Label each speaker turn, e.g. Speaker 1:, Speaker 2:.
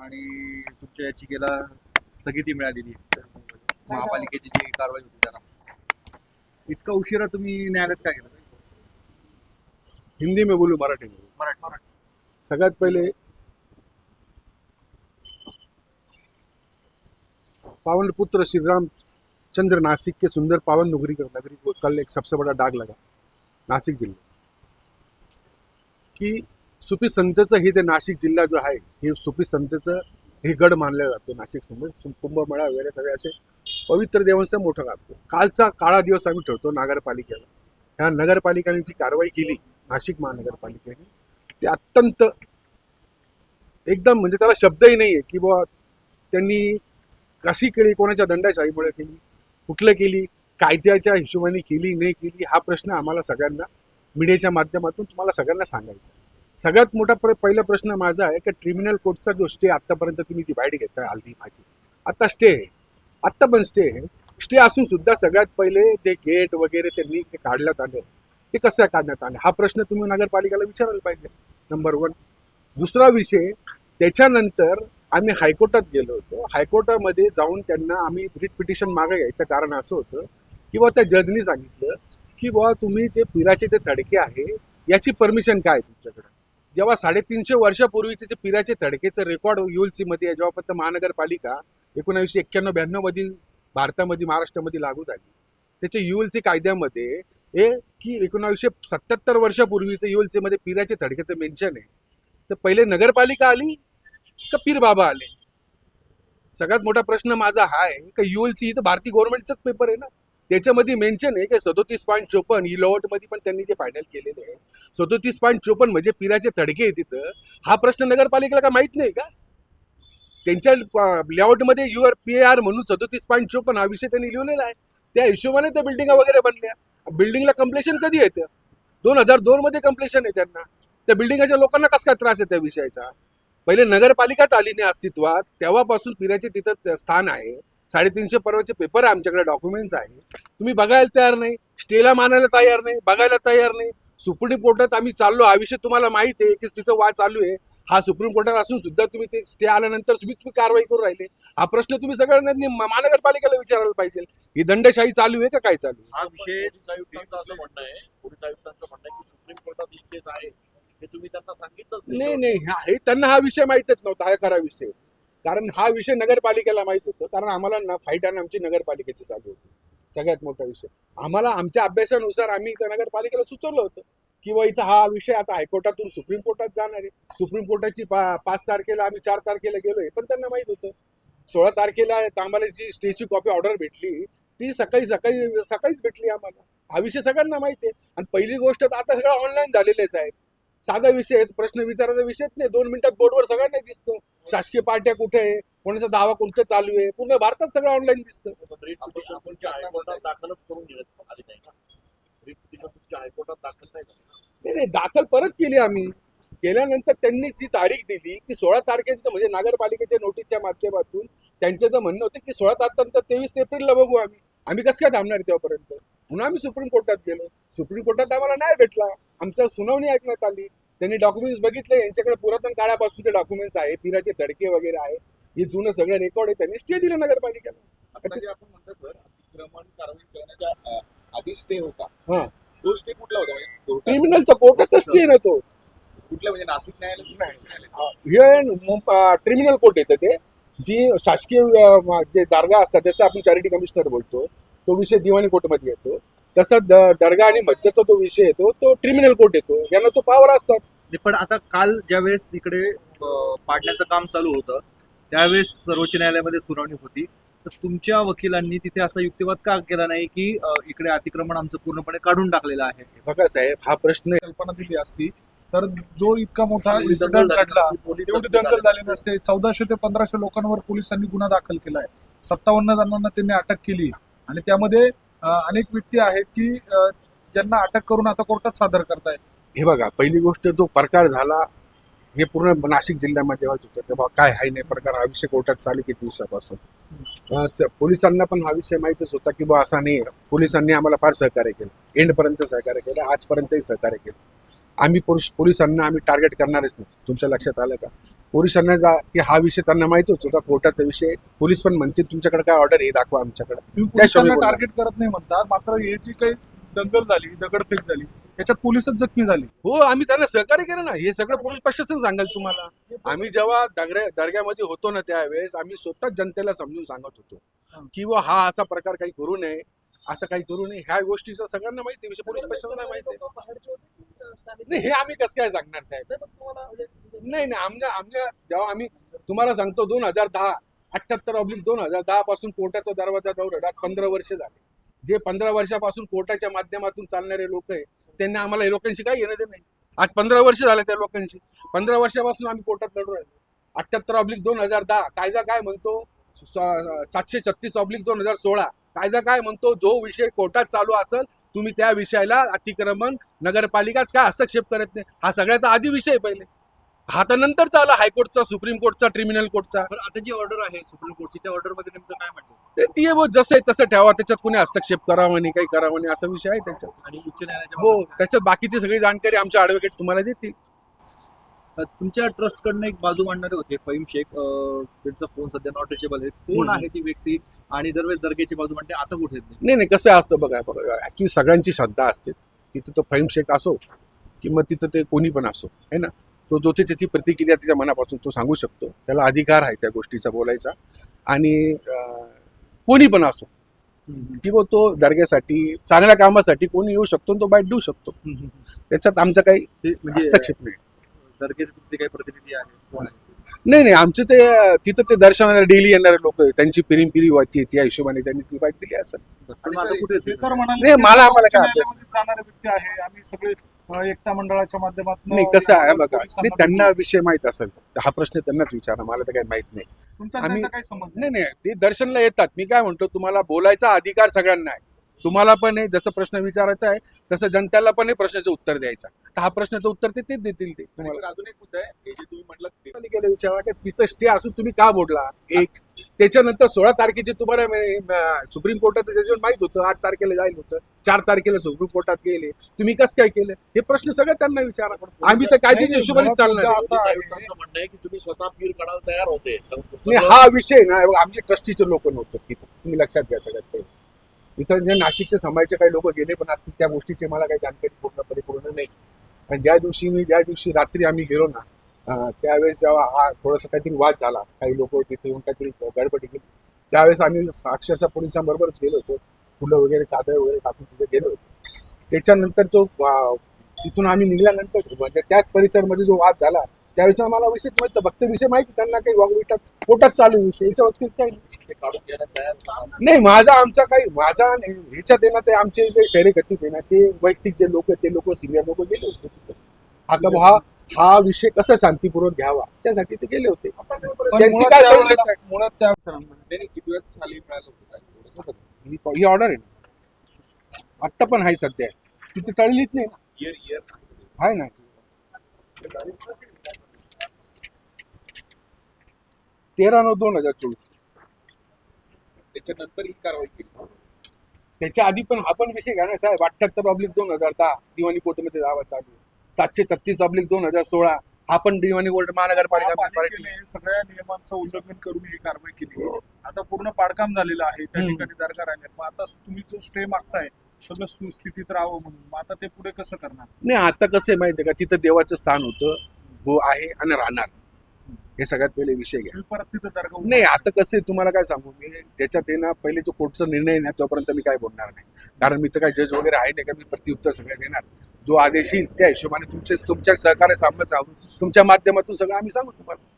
Speaker 1: आणि तुमच्या याचिकेला स्थगिती मिळालेली आहे. महापालिकेची जी कारवाई होती त्याला. इतका उशिरा तुम्ही न्यायालयात काय केलं?
Speaker 2: हिंदी में बोलू मराठी में बोलू.
Speaker 1: मराठी. मराठी.
Speaker 2: सगळ्यात पहिले पावन पुत्र श्री राम चंद्र नासिक के सुंदर पावन नगरी का नगरी को कल एक सबसे बड़ा डाग लगा नाशिक जिल्हा की सुपी संतचं हे ते नाशिक जिल्हा जो आहे हे सुपी संतचं हे गड मानलं जातो नाशिक समोर कुंभमेळा वगैरे सगळे असे पवित्र देवांचं मोठं लागतो कालचा काळा दिवस आम्ही ठेवतो नगरपालिकेला. ह्या नगरपालिकेने जी कारवाई केली नाशिक महानगरपालिकेने ते अत्यंत एकदम म्हणजे त्याला शब्दही नाही आहे की बुवा त्यांनी कशी केली कोणाच्या दंडाशाहीमुळे केली कुठलं केली कायद्याच्या हिशोबाने केली नाही केली हा प्रश्न आम्हाला सगळ्यांना मीडियाच्या माध्यमातून तुम्हाला सगळ्यांना सांगायचा आहे. सगळ्यात मोठा प्र पहिला प्रश्न माझा आहे की ट्रिब्युनल कोर्टचा जो स्टे आत्तापर्यंत तुम्ही जी बाईट घेता आली माझी. आत्ता स्टे आहे. आत्ता पण स्टे आहे. स्टे असून सुद्धा सगळ्यात पहिले जे गेट वगैरे त्यांनी ते काढण्यात आले ते कसं काढण्यात आले? हा प्रश्न तुम्ही नगरपालिकेला विचारायला पाहिजे नंबर वन दुसरा विषय त्याच्यानंतर आम्ही हायकोर्टात गेलो होतो. हायकोर्टामध्ये जाऊन त्यांना आम्ही रिट पिटिशन मागे घ्यायचं कारण असं होतं की बुवा त्या जजनी सांगितलं की बुवा तुम्ही जे पिराचे जे तडके आहे याची परमिशन काय आहे तुमच्याकडे? जेव्हा साडेतीनशे वर्षापूर्वीचे जे पिराचे तडकेचं रेकॉर्डमध्ये आहे जेव्हा फक्त महानगरपालिका एकोणावीसशे एक्क्याण्णव ब्याण्णवमध्ये भारतामध्ये महाराष्ट्रामध्ये लागू झाली. त्याच्या युएलसी कायद्यामध्ये हे की एकोणावीसशे सत्याहत्तर वर्षापूर्वीचं युएलसीमध्ये पिराचे तडकेचं मेन्शन आहे. तर पहिले नगरपालिका आली का पीर बाबा आले? सगळ्यात मोठा प्रश्न माझा हा आहे का युएलसी ही तर भारतीय गव्हर्नमेंटचाच पेपर आहे ना? त्याच्यामध्ये मेन्शन आहे की सदोतीस पॉईंट चोपन्न ही लॉटमध्ये पण त्यांनी जे फायनल केलेले आहे. सदोतीस पॉईंट चोपन्न म्हणजे पिराचे तडके आहे तिथं. हा प्रश्न नगरपालिकेला का माहीत नाही का? त्यांच्या लेआउटमध्ये युअर पी आर म्हणून सदोतीस पॉईंट चोपन्न हा विषय त्यांनी लिहिलेला आहे. त्या हिशोबाने त्या बिल्डिंगा वगैरे बनल्या. बिल्डिंगला कम्प्लेशन कधी येतं दोन हजार दोन मध्ये कम्प्लेशन आहे त्यांना. त्या बिल्डिंगाच्या लोकांना कसा काय त्रास आहे त्या विषयाचा? पहिले नगरपालिकाच आली नाही अस्तित्वात. तेव्हापासून पिराचे तिथं स्थान आहे. साडेतीनशे परवाचे पेपर आहे आमच्याकडे डॉक्युमेंट्स आहे. तुम्ही बघायला तयार नाही स्टेला मानायला तयार नाही बघायला तयार नाही. सुप्रीम कोर्टात आम्ही चाललो हा विषय तुम्हाला माहिती आहे की तिथं वाद चालू आहे. हा सुप्रीम कोर्टात असून सुद्धा तुम्ही ते स्टे आल्यानंतर तुम्ही तुम्ही कारवाई करून राहिले. हा प्रश्न तुम्ही सगळ्यांनी महानगरपालिकेला विचारायला पाहिजे. ही दंडशाही चालू आहे का काय चालू आहे?
Speaker 1: हा विषय
Speaker 3: पोलीस आयुक्तांचं असं म्हणणं आहे पोलीस आयुक्तांचं म्हणणं आहे की सुप्रीम कोर्टात ही केस आहे हे तुम्ही त्यांना सांगितलंच
Speaker 2: नाही. नाही त्यांना हा विषय माहितच नव्हता हा खरा विषय. कारण हा विषय नगरपालिकेला माहीत होतं. कारण आम्हाला ना फाईट आणि आमची नगरपालिकेची चालू होती. सगळ्यात मोठा विषय. आम्हाला आमच्या अभ्यासानुसार आम्ही त्या नगरपालिकेला सुचवलं होतं की बा इथं हा विषय आता हायकोर्टातून सुप्रीम कोर्टात जाणार आहे. सुप्रीम कोर्टाची पा पाच तारखेला आम्ही चार तारखेला गेलोय पण त्यांना माहीत होतं. सोळा तारखेला आम्हाला जी स्टेची कॉपी ऑर्डर भेटली. ती सकाळी सकाळी सकाळीच भेटली आम्हाला. हा विषय सगळ्यांना माहिती आहे. आणि पहिली गोष्ट तर आता सगळं ऑनलाईन झालेलं आहे साधा विषय आहे, प्रश्न विचारायचा विषयच नाही. दोन मिनिटात बोर्डवर सगळ्यांना दिसतं. शासकीय पार्ट्या कुठे आहे? कोणाचा दावा कोणतं चालू आहे? पूर्ण भारतात सगळं ऑनलाईन दिसतं.
Speaker 3: नाही का नाही
Speaker 2: दाखल परत केली आम्ही. केल्यानंतर त्यांनी जी तारीख दिली ती सोळा तारखेचं म्हणजे नगरपालिकेच्या नोटीसच्या माध्यमातून त्यांचं जर म्हणणं होतं की सोळा तारखेनंतर तेवीस एप्रिलला बघू आम्ही. आम्ही कसं काय थांबणार तेव्हापर्यंत? म्हणून आम्ही सुप्रीम कोर्टात गेलो. सुप्रीम कोर्टात आम्हाला न्याय भेटला. आमच्या सुनावणी ऐकण्यात आली. त्यांनी डॉक्युमेंट्स बघितले. यांच्याकडे पुरातन काळापासूनचे डॉक्युमेंट्स आहे पिराचे तडके वगैरे आहे हे जुनं सगळं रेकॉर्ड आहे. त्यांनी स्टे दिलं नगरपालिकेला.
Speaker 4: आपण म्हणतो सर अतिक्रमण कारवाई करण्याच्या अ, आधी स्टे होता.
Speaker 2: हा.
Speaker 4: तो स्टे कुठला होता? म्हणजे
Speaker 2: क्रिमिनलचा कोर्टाचा स्टे ना तो.
Speaker 4: कुठला? म्हणजे नाशिक न्यायालय
Speaker 2: हे. क्रिमिनल कोर्ट येतं ते. जी शासकीय जे दर्गा असतात जसं आपण चॅरिटी कमिशनर बोलतो. तो विषय दिवाणी कोर्टमध्ये येतो. तसा दर्गा आणि मज्जाचा तो विषय येतो तो क्रिमिनल कोर्ट येतो. यांना तो पावर असतात.
Speaker 1: नाही, पण आता काल ज्यावेळेस इकडे पाडण्याचं काम चालू होतं त्यावेळेस सर्वोच्च न्यायालयामध्ये सुनावणी होती. तर तुमच्या वकिलांनी तिथे असा युक्तिवाद का केला नाही की इकडे अतिक्रमण आमचं पूर्णपणे काढून टाकलेलं आहे?
Speaker 2: बघा साहेब हा प्रश्न
Speaker 5: कल्पना दिली असती. तर जो इतका मोठा इन्सिडेंट घडला दंगल
Speaker 3: झाली
Speaker 5: नसते. चौदाशे ते पंधराशे लोकांवर पोलिसांनी गुन्हा दाखल केला आहे सत्तावन्न जणांना त्यांनी अटक केली. आणि त्यामध्ये अनेक व्यक्ती आहेत की ज्यांना अटक करून आता कोर्टात सादर करताय
Speaker 2: हे बघा पहिली गोष्ट जो प्रकार झाला हे पूर्ण नाशिक जिल्ह्यामध्ये होत होतं. तेव्हा काय आहे नाही प्रकार हा विषय कोर्टात चालू किती दिवसापासून? पोलिसांना पण हा विषय माहीतच होता की बा असा नाही पोलिसांनी आम्हाला फार सहकार्य केलं. एंडपर्यंत सहकार्य केलं आजपर्यंतही सहकार्य केलं. आम्ही पोलीस पोलिसांना आम्ही टार्गेट करणारच नाही. तुमच्या लक्षात आलं का? पोलिसांना जा की हा विषय त्यांना माहितीच होता कोर्टाचा विषय पोलीस पण म्हणतील तुमच्याकडे काय ऑर्डर आहे? दाखवा आमच्याकडे.
Speaker 5: टार्गेट करत नाही म्हणतात. मात्र हे जी काही दंगल झाली दगडफेक झाली याच्यात पोलिसच जखमी झाले.
Speaker 2: हो आम्ही त्यांना सहकार्य केलं ना. हे सगळं पोलीस प्रशासन सांगाल तुम्हाला. आम्ही जेव्हा दर्ग्या दर्ग्यामध्ये होतो ना त्यावेळेस आम्ही स्वतः जनतेला समजून सांगत होतो की बुवा हा असा प्रकार काही करू नये असं काही करू नये. ह्या गोष्टीचा सगळ्यांना माहिती पोलीस प्रशासनाला माहिती आहे. नाही हे आम्ही कसं काय सांगणार साहेब? नाही नाही आमच्या आमच्या जेव्हा आम्ही तुम्हाला सांगतो दोन हजार दहा अठ्याहत्तर ऑब्लिक दोन हजार दहा पासून कोर्टाचा दरवाजा दौरडा पंधरा वर्ष झाले. जे पंधरा वर्षापासून कोर्टाच्या माध्यमातून चालणारे लोक आहे त्यांना आम्हाला या लोकांशी काय येणं नाही. आज पंधरा वर्ष झाले त्या लोकांशी. पंधरा वर्षापासून आम्ही कोर्टात लढू राहिलो. अठ्याहत्तर ऑब्लिक दोन हजार दहा कायदा काय म्हणतो? सातशे छत्तीस ऑब्लिक दोन हजार सोळा. कायदा काय म्हणतो जो विषय कोर्टात चालू असेल तुम्ही त्या विषयाला अतिक्रमण नगरपालिकाच काय हस्तक्षेप करत नाही? हा सगळ्याचा आधी विषय पहिले. हा तर नंतरचा आला हायकोर्टचा सुप्रीम कोर्टचा ट्रिब्युनल कोर्टचा.
Speaker 1: आता जी ऑर्डर आहे सुप्रीम कोर्टची त्या ऑर्डरमध्ये नेमकं काय म्हणतो?
Speaker 2: ते ती जसं आहे तसं ठेवा त्याच्यात कोणी हस्तक्षेप करावा नाही काही करावा नाही असा विषय आहे त्याच्यात.
Speaker 1: आणि उच्च न्यायालयाच्या
Speaker 2: हो त्याच्यात बाकीची सगळी जाणकारी आमच्या ॲडव्होकेट तुम्हाला देतील.
Speaker 1: तुमच्या ट्रस्ट कडनं एक बाजू मांडणारे होते फहीम शेख त्यांचा फोन सध्या नॉट रिचेबल आहे. कोण. आहे ती व्यक्ती आणि दरवेळेस दर्ग्याची बाजू मांडते आता कुठे?
Speaker 2: नाही नाही कसं असतं बघा बघा ऍक्च्युली सगळ्यांची श्रद्धा असते. तिथं तो फहीम शेख असो किंवा तिथं ते कोणी पण असो है ना? तो जो ते त्याची प्रतिक्रिया त्याच्या मनापासून तो सांगू शकतो. त्याला अधिकार आहे त्या गोष्टीचा बोलायचा. आणि कोणी पण असो किंवा तो दर्ग्यासाठी चांगल्या कामासाठी कोणी येऊ शकतो तो बाईट देऊ शकतो. त्याच्यात आमचा काही
Speaker 1: म्हणजे
Speaker 2: हस्तक्षेप नाही.
Speaker 1: दर्ग्याचे तुमचे काही प्रतिनिधी आहे कोण आहे
Speaker 2: नाही नाही आमचे ते तिथं ते दर्शनाला डेली येणारे लोक त्यांची पिढी पिढी वाहती त्या हिशोबाने त्यांनी ती बाईट दिली
Speaker 1: आहेत
Speaker 5: म्हणाले
Speaker 2: नाही, मला- आम्हाला काय अभ्यास
Speaker 5: न्यायालयामध्ये जाणारे व्यक्ती आहे. आम्ही सगळे अ, एकता मंडळाच्या माध्यमातून
Speaker 2: नाही कसं आहे बघा नाही त्यांना विषय माहीत असेल. तर हा प्रश्न त्यांनाच विचारा मला तर काही माहीत नाही.
Speaker 5: तुमचा
Speaker 2: आम्ही-
Speaker 5: त्याचा काय संबंध
Speaker 2: नाही नाही ते दर्शनला येतात. मी काय म्हणतो तुम्हाला बोलायचा अधिकार सगळ्यांना आहे. तुम्हाला पण आहे जसं प्रश्न विचारायचा आहे तसं जनतेला पण आहे प्रश्नाचं उत्तर द्यायचा तर हा प्रश्नाचं उत्तर ते तेच देतील ते. तुम्हाला
Speaker 4: अजून एक मुद्दा आहे हे जे तुम्ही म्हटलं
Speaker 2: पालिकेला विचारा की तिथं स्टे असून तुम्ही का बोलला? एक त्याच्यानंतर सोळा तारखेचे तुम्हाला अं, सुप्रीम कोर्टाचं जजमेंट माहीत होतं आठ तारखेला जाईल होतं चार तारखेला सुप्रीम कोर्टात गेले. तुम्ही कसं काय केलं? हे प्रश्न सगळं त्यांना विचारा. आम्ही तर कायद्याच्या हिशोबाने चालणार आहे.
Speaker 3: पोलीस. आयुक्तांचं म्हणणं आहे की तुम्ही स्वतः पीर काढायला तयार होते.
Speaker 2: नाही हा विषय ना आमचे ट्रस्टीचे लोक नव्हते तिथं. तुम्ही लक्षात घ्या सगळ्यात पहिले. इथं जे नाशिकचे समाजाचे काही लोक गेले पण असतील त्या गोष्टीची मला काही जाणकारी पूर्णपणे पूर्ण नाही. आणि ज्या दिवशी मी ज्या दिवशी रात्री आम्ही गेलो ना त्यावेळेस जेव्हा हा थोडासा काहीतरी वाद झाला काही लोक तिथे येऊन काहीतरी गडबडी केली. त्यावेळेस आम्ही अक्षरशः पोलिसांबरोबरच गेलो होतो. फुलं वगैरे चादर वगैरे टाकून तिथे गेलो होतो. त्याच्यानंतर जो तिथून आम्ही निघाल्यानंतर म्हणजे त्याच परिसरमध्ये जो वाद झाला त्यावेळेस आम्हाला विषय माहीत फक्त विषय माहिती त्यांना काही वागवितात पोटात चालू विषय याच्या बाबतीत काही नाही. माझा आमचा काही माझा नाही. ह्याच्यात ना ते आमचे जे शहरी गतीत आहे ना ते वैयक्तिक जे लोक ते लोक सिनियर लोक गेले होते तिथे. हा हा विषय कसा शांतीपूर्वक घ्यावा त्यासाठी ते गेले होते त्यांची काय संशय
Speaker 5: मुळात त्या
Speaker 4: किती वेळ मिळालं.
Speaker 2: ही ऑर्डर आहे ना आत्ता पण आहे सध्या तिथे टळलीच नाही ना.
Speaker 4: इयर इयर
Speaker 2: आहे ना तेरा नऊ दोन हजार चोवीस
Speaker 4: त्याच्यानंतर ही कारवाई केली.
Speaker 2: त्याच्या आधी पण हा पण विषय घ्या ना साहेब. अठ्ठ्याहत्तर ऑब्लिक दोन हजार दहा दिवाणी कोर्टमध्ये दावा चालू. सातशे छत्तीस ऑब्लिक दोन हजार सोळा हा पण दिवाणी कोर्ट महानगरपालिका
Speaker 5: सगळ्या नियमांचं उल्लंघन करून ही कारवाई केली. आता पूर्ण पाडकाम झालेलं आहे. त्या. ठिकाणी दरकार राहिले मग आता तुम्ही जो स्टे मागताय सगळं सुस्थितीत राहावं म्हणून. मग आता ते पुढे कसं करणार?
Speaker 2: नाही आता कसं आहे माहिती आहे का? तिथं देवाचं स्थान होतं हो आहे आणि राहणार. हे सगळ्यात पहिले विषय घ्या.
Speaker 5: परत तिथं
Speaker 2: नाही आता कसं आहे तुम्हाला काय सांगू? मी ज्याच्यात आहे ना पहिले जो कोर्टचा निर्णय ना तोपर्यंत मी काय बोलणार नाही. कारण मी तर काय जज वगैरे आहे नाही का? मी प्रत्युत्तर सगळं देणार. जो आदेश येईल त्या हिशोबाने तुमचे तुमच्या सहकार्य सामने सांगून तुमच्या माध्यमातून सगळं आम्ही सांगू तुम्हाला.